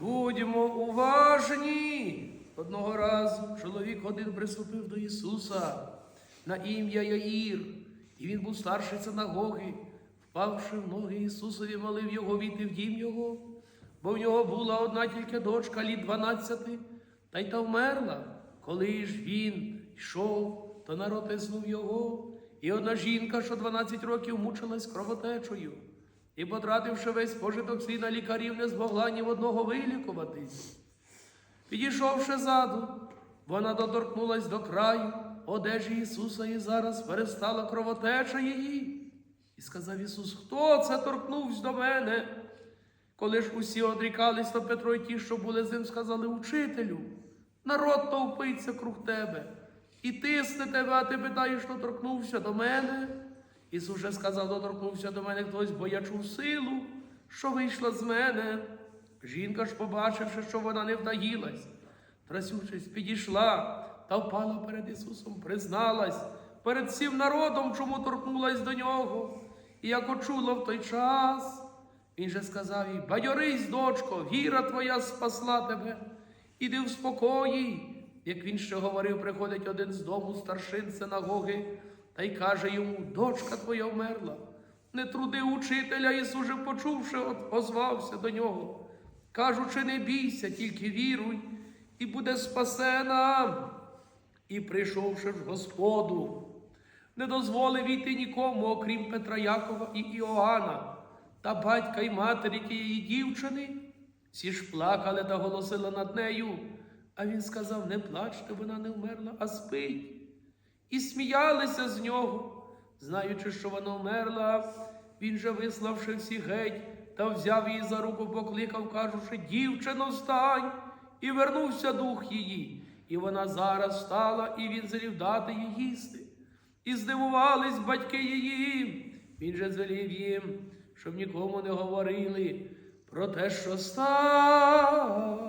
Будьмо уважні. Одного разу чоловік один приступив до Ісуса на ім'я Яїр, і він був старший синагоги. Впавши в ноги Ісусові, молив його війти в дім його, бо в нього була одна тільки дочка літ дванадцяти, та й та вмерла. Коли ж він йшов, то народ тиснув його, і одна жінка, що 12 років мучилась кровотечею, і, потративши весь пожиток свій на лікарів, не змогла ні в одного вилікуватись. Підійшовши ззаду, вона доторкнулась до краю одежі Ісуса і зараз перестала кровотеча її. І сказав Ісус, хто це торкнувся до мене? Коли ж усі одрікались, то Петро і ті, що були з ним, сказали учителю, народ товпиться круг тебе, і тисне тебе, а ти питаєш, хто торкнувся до мене. Ісус же сказав, доторкнувся до мене хтось, бо я чув силу, що вийшла з мене. Жінка ж, побачивши, що вона не вдаїлась, трасючись, підійшла та впала перед Ісусом, призналась перед всім народом, чому торкнулась до нього. І як очула в той час, він же сказав їй, бадьорись, дочко, віра твоя спасла тебе, іди в спокої. Як він ще говорив, приходить один з дому старшин синагоги та й каже йому, дочка твоя вмерла. Не труди учителя, Ісуже, почувши, озвався до нього, кажучи, не бійся, тільки віруй, і буде спасена. І прийшовши ж Господу, не дозволив війти нікому, окрім Петра Якова і Іоанна, та батька й матері тієї дівчини. Всі ж плакали та голосили над нею. А він сказав: не плачте, вона не вмерла, а спить. І сміялися з нього, знаючи, що вона вмерла. Він же, виславши всіх геть, та взяв її за руку, покликав, кажучи, дівчино, встань, і вернувся дух її. І вона зараз встала, і він звелів дати їй їсти. І здивувались батьки її. Він же звелів їм, щоб нікому не говорили про те, що сталося.